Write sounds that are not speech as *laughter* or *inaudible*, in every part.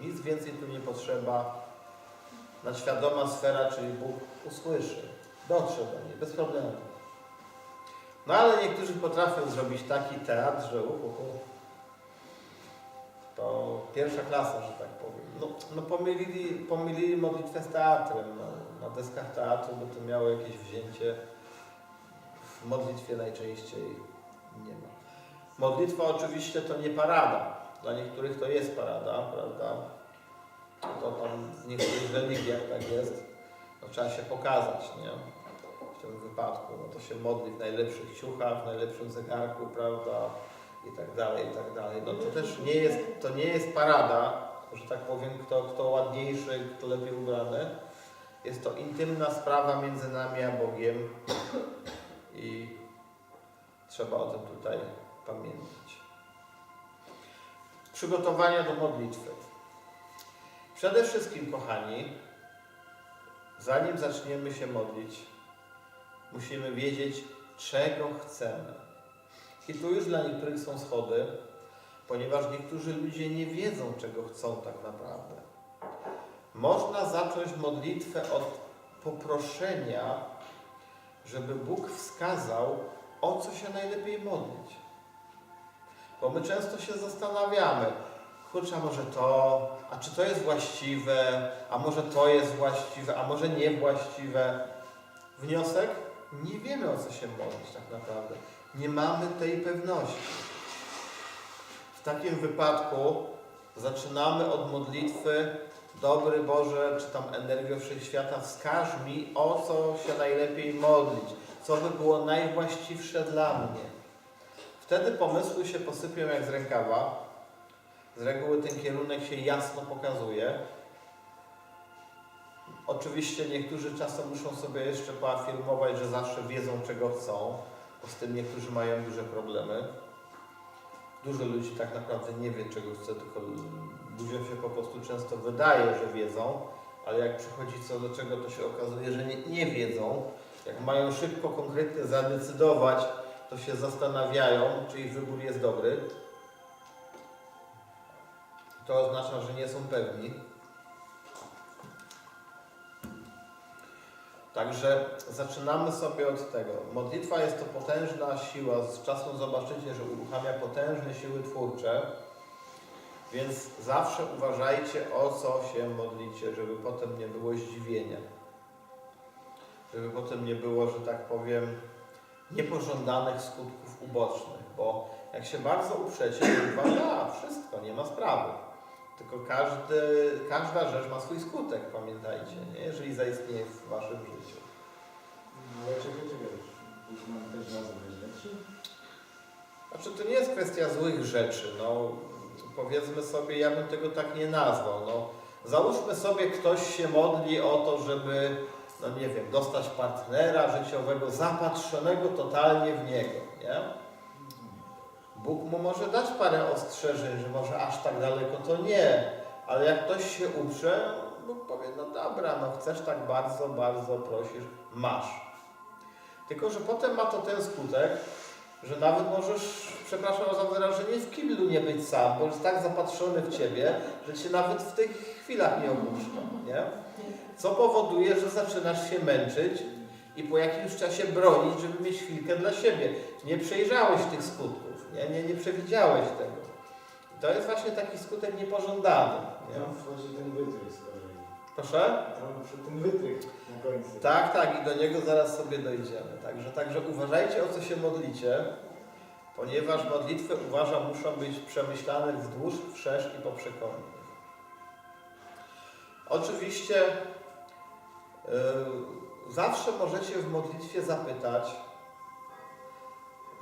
Nic więcej tu nie potrzeba. Nadświadoma sfera, czyli Bóg usłyszy, dotrze do niej, bez problemu. No ale niektórzy potrafią zrobić taki teatr, że uhu, to pierwsza klasa, że tak powiem. No, no pomylili, pomylili modlitwę z teatrem. No, na deskach teatru by to miało jakieś wzięcie. W modlitwie najczęściej nie ma. Modlitwa oczywiście to nie parada. Dla niektórych to jest parada, prawda? To tam w niektórych religiach tak jest. No, trzeba się pokazać, nie? W tym wypadku. No, to się modli w najlepszych ciuchach, w najlepszym zegarku, prawda? I tak dalej, i tak dalej. No to też nie jest, to nie jest parada, że tak powiem, kto, kto ładniejszy, kto lepiej ubrany. Jest to intymna sprawa między nami a Bogiem i trzeba o tym tutaj pamiętać. Przygotowania do modlitwy. Przede wszystkim, kochani, zanim zaczniemy się modlić, musimy wiedzieć, czego chcemy. I tu już dla niektórych są schody, ponieważ niektórzy ludzie nie wiedzą, czego chcą tak naprawdę. Można zacząć modlitwę od poproszenia, żeby Bóg wskazał, o co się najlepiej modlić. Bo my często się zastanawiamy, kurczę, a może to, a czy to jest właściwe, a może to jest właściwe, a może niewłaściwe. Wniosek? Nie wiemy, o co się modlić tak naprawdę. Nie mamy tej pewności. W takim wypadku zaczynamy od modlitwy Dobry Boże, czy tam energio Wszechświata, wskaż mi, o co się najlepiej modlić, co by było najwłaściwsze dla mnie. Wtedy pomysły się posypią jak z rękawa. Z reguły ten kierunek się jasno pokazuje. Oczywiście niektórzy czasem muszą sobie jeszcze poafirmować, że zawsze wiedzą, czego chcą, bo z tym niektórzy mają duże problemy. Dużo ludzi tak naprawdę nie wie, czego chce, tylko ludziom się po prostu często wydaje, że wiedzą, ale jak przychodzi co do czego, to się okazuje, że nie, nie wiedzą. Jak mają szybko, konkretnie zadecydować, to się zastanawiają, czy ich wybór jest dobry. To oznacza, że nie są pewni. Także zaczynamy sobie od tego. Modlitwa jest to potężna siła. Z czasem zobaczycie, że uruchamia potężne siły twórcze. Więc zawsze uważajcie, o co się modlicie, żeby potem nie było zdziwienia. Żeby potem nie było, że tak powiem, niepożądanych skutków ubocznych. Bo jak się bardzo uprzecie, to uwaga, wszystko, nie ma sprawy. Tylko każdy, każda rzecz ma swój skutek, pamiętajcie, nie? jeżeli zaistnieje w waszym życiu. Ty wiesz? Bóg nam też na złe rzeczy? Znaczy, to nie jest kwestia złych rzeczy. No, powiedzmy sobie, ja bym tego tak nie nazwał. No, załóżmy sobie, ktoś się modli o to, żeby, no nie wiem, dostać partnera życiowego, zapatrzonego totalnie w niego, nie? Bóg mu może dać parę ostrzeżeń, że może aż tak daleko to nie, ale jak ktoś się uprze, Bóg powie, no dobra, no chcesz tak bardzo, bardzo prosisz, masz. Tylko, że potem ma to ten skutek, że nawet możesz, przepraszam za wyrażenie, w kiblu nie być sam, bo jest tak zapatrzony w Ciebie, że Cię nawet w tych chwilach nie opuszcza, nie? Co powoduje, że zaczynasz się męczyć i po jakimś czasie bronić, żeby mieć chwilkę dla siebie. Nie przejrzałeś tych skutków, nie, nie, nie przewidziałeś tego. I to jest właśnie taki skutek niepożądany. Nie? Tam wchodzi ten wytrych z kolei. Proszę? Tam przy ten wytrych na końcu. Tak, tak, i do niego zaraz sobie dojdziemy. Także, także uważajcie, o co się modlicie, ponieważ modlitwy, uważam, muszą być przemyślane wzdłuż, wszerz i po przekonaniu. Oczywiście zawsze możecie w modlitwie zapytać,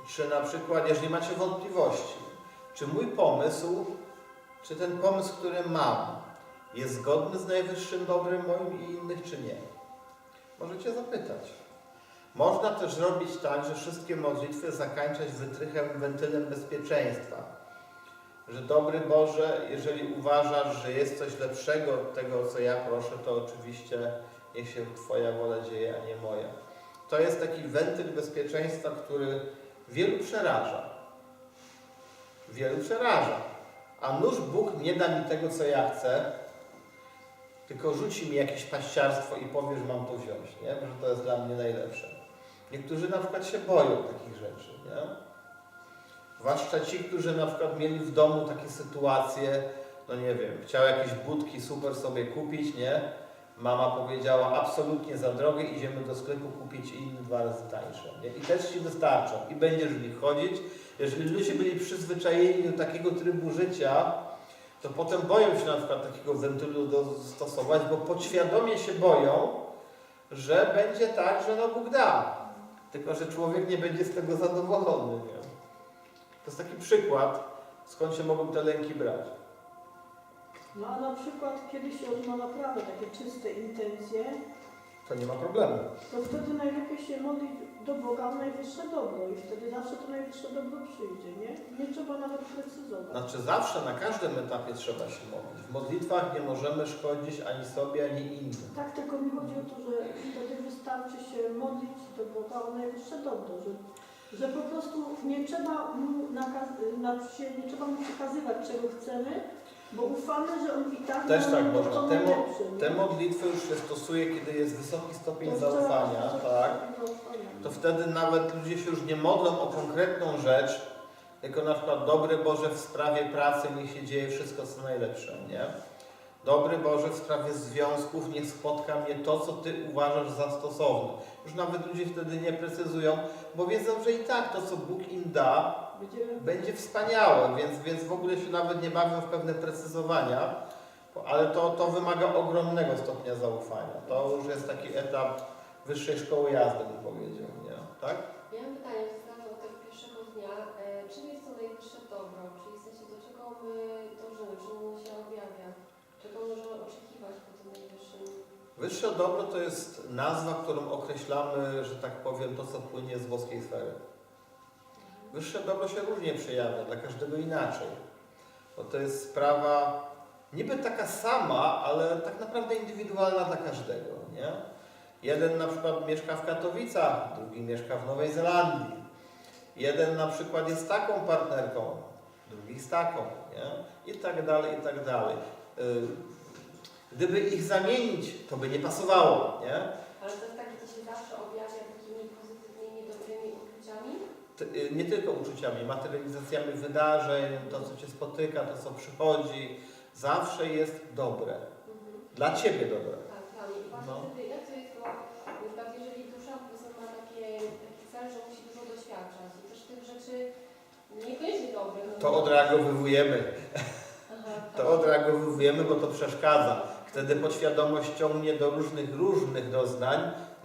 czy na przykład, jeżeli macie wątpliwości, czy mój pomysł, czy ten pomysł, który mam, jest zgodny z najwyższym dobrem moim i innych, czy nie. Możecie zapytać. Można też zrobić tak, że wszystkie modlitwy zakańczać wytrychem, wentylem bezpieczeństwa. Że dobry Boże, jeżeli uważasz, że jest coś lepszego od tego, co ja proszę, to oczywiście niech się Twoja wola dzieje, a nie moja. To jest taki wentyl bezpieczeństwa, który wielu przeraża. Wielu przeraża. a nuż Bóg nie da mi tego, co ja chcę, tylko rzuci mi jakieś paściarstwo i powie, że mam to wziąć, nie? że to jest dla mnie najlepsze. Niektórzy na przykład się boją takich rzeczy. Nie? Zwłaszcza ci, którzy na przykład mieli w domu takie sytuacje, no nie wiem, chciał jakieś budki super sobie kupić, nie? Mama powiedziała absolutnie za drogie, idziemy do sklepu kupić inne dwa razy tańsze. Nie? I też Ci wystarczą. I będziesz w nich chodzić. Jeżeli ludzie byli przyzwyczajeni do takiego trybu życia, to potem boją się na przykład takiego wentylu dostosować, bo podświadomie się boją, że będzie tak, że no Bóg da. Tylko, że człowiek nie będzie z tego zadowolony. Nie? To jest taki przykład, skąd się mogą te lęki brać. No a na przykład kiedy się ma naprawdę takie czyste intencje, To nie ma problemu. to wtedy najlepiej się modlić do Boga o najwyższe dobro i wtedy zawsze to najwyższe dobro przyjdzie, nie? Nie trzeba nawet precyzować. Znaczy zawsze, na każdym etapie trzeba się modlić. W modlitwach nie możemy szkodzić ani sobie, ani innym. Tak, tylko mi chodzi o to, że wtedy wystarczy się modlić do Boga o najwyższe dobro, że, że po prostu nie trzeba mu nakaz, znaczy nie trzeba mu przekazywać czego chcemy, bo ufamy, że on i tak Też tak można. Te mo-? Te modlitwy już się stosuje, kiedy jest wysoki stopień To zaufania, tak? To wtedy nawet ludzie się już nie modlą o konkretną rzecz, tylko na przykład dobry Boże w sprawie pracy niech się dzieje wszystko co najlepsze, nie? Dobry Boże w sprawie związków niech spotka mnie to, co Ty uważasz za stosowne. Już nawet ludzie wtedy nie precyzują, bo wiedzą, że i tak to, co Bóg im da, Będziemy będzie wspaniałe, więc, więc w ogóle się nawet nie bawią w pewne precyzowania, ale to, to wymaga ogromnego stopnia zaufania. To już jest taki etap wyższej szkoły jazdy, bym powiedział, nie? Tak? Wyższe dobro to jest nazwa, którą określamy, że tak powiem, to, co płynie z boskiej sfery. Wyższe dobro się różnie przejawia, dla każdego inaczej. Bo to jest sprawa niby taka sama, ale tak naprawdę indywidualna dla każdego. Nie? Jeden na przykład mieszka w Katowicach, drugi mieszka w Nowej Zelandii. Jeden na przykład jest taką partnerką, drugi z taką. Nie? I tak dalej, i tak dalej. Gdyby ich zamienić, to by nie pasowało. Nie? Ale to jest tak, że się zawsze objawia takimi pozytywnymi, dobrymi uczuciami? Y, nie tylko uczuciami, materializacjami wydarzeń, to co Cię spotyka, to co przychodzi, zawsze jest dobre. Mhm. Dla Ciebie dobre. Tak, dla mnie. I właśnie No. wtedy, jak to jest, bo na przykład jeżeli dusza powiedzmy ma takie, taki cel, że musi dużo doświadczać i też tych rzeczy niekoniecznie dobrych. To odreagowujemy, Aha, to odreagowujemy, bo to przeszkadza. Wtedy podświadomość ciągnie do różnych, różnych doznań,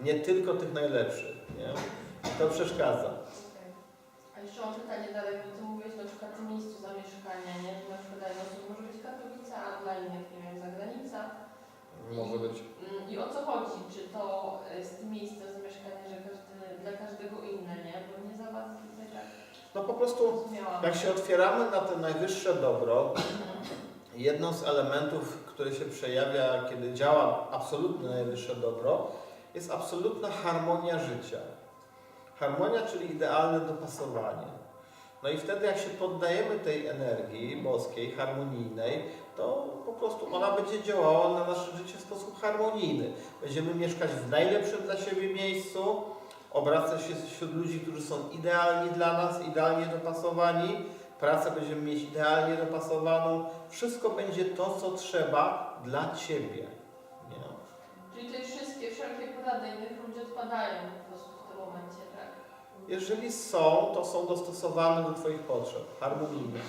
nie tylko tych najlepszych. Nie? I to przeszkadza. Okej. A jeszcze mam pytanie dalej, bo Ty mówiłeś na przykład o miejscu zamieszkania, nie? Na przykład dla może być Katowice, a dla innych, nie wiem, zagranica. Może być. Mm, I o co chodzi? Czy to y, z tym miejscem zamieszkania, że każdy, dla każdego inne, nie? Bo nie za bardzo tutaj tak No po prostu, jak się otwieramy na to najwyższe dobro. *clears throat* Jedną z elementów, które się przejawia, kiedy działa absolutne najwyższe dobro, jest absolutna harmonia życia. Harmonia, czyli idealne dopasowanie. No i wtedy, jak się poddajemy tej energii boskiej, harmonijnej, to po prostu ona będzie działała na nasze życie w sposób harmonijny. Będziemy mieszkać w najlepszym dla siebie miejscu, obracać się wśród ludzi, którzy są idealni dla nas, idealnie dopasowani, pracę będziemy mieć idealnie dopasowaną, wszystko będzie to, co trzeba dla Ciebie. Nie? Czyli tutaj wszystkie, wszelkie porady innych ludzi odpadają po prostu w tym momencie, tak? Jeżeli są, to są dostosowane do Twoich potrzeb, harmonijnie.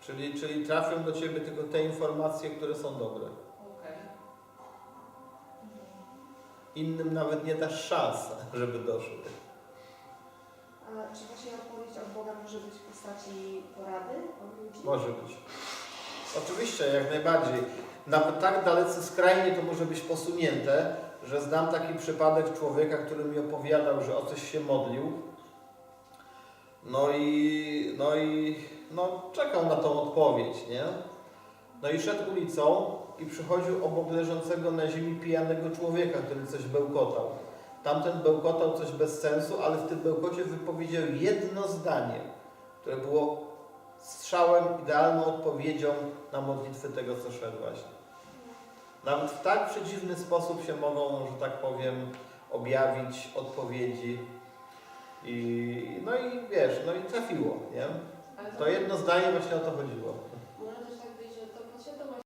Czyli, czyli trafią do Ciebie tylko te informacje, które są dobre. Okej. Innym nawet nie dasz szans, żeby doszły. Postaci porady? Może być. Oczywiście, jak najbardziej. Nawet tak dalece skrajnie to może być posunięte, że znam taki przypadek człowieka, który mi opowiadał, że o coś się modlił. No i, no i no, czekał na tą odpowiedź, nie? No i szedł ulicą i przychodził obok leżącego na ziemi pijanego człowieka, który coś bełkotał. Tamten bełkotał coś bez sensu, ale w tym bełkocie wypowiedział jedno zdanie, które było strzałem, idealną odpowiedzią na modlitwy tego, co szedłaś. Nawet w tak przeciwny sposób się mogą, że tak powiem, objawić odpowiedzi. I, no i wiesz, no i trafiło, nie? To jedno zdanie właśnie o to chodziło.